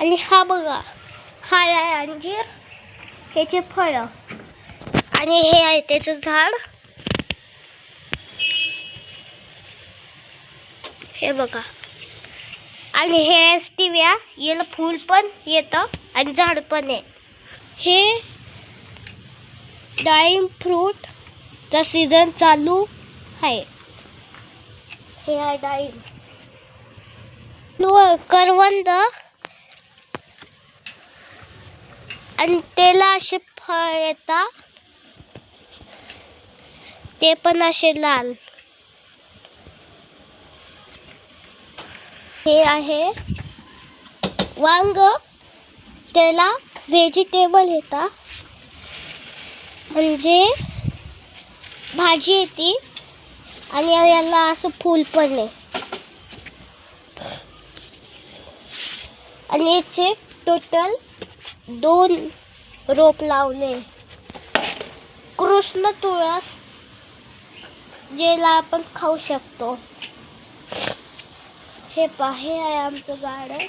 आणि हा बघा हा आहे अंजीर ह्याचे फळं. आणि हे आहे त्याचं झाड. हे बघा. आणि हे स्टिव्या याला फूल पण येतं आणि झाड पण आहे. हे डाळिंब फ्रूटचा सीझन चालू आहे. हे आहे डाळिंब. करवंद आणि त्याला असे फळ येतात. ते पण असे लाल. हे आहे. वांग त्याला व्हेजिटेबल येतात. म्हणजे भाजी येते आणि याला असं फूल पण आहे. आणि याचे टोटल दोन रोप लावले. कृष्ण तुळस जेला आपण खाऊ शकतो. हे पहा हे आहे आमचं गार्डन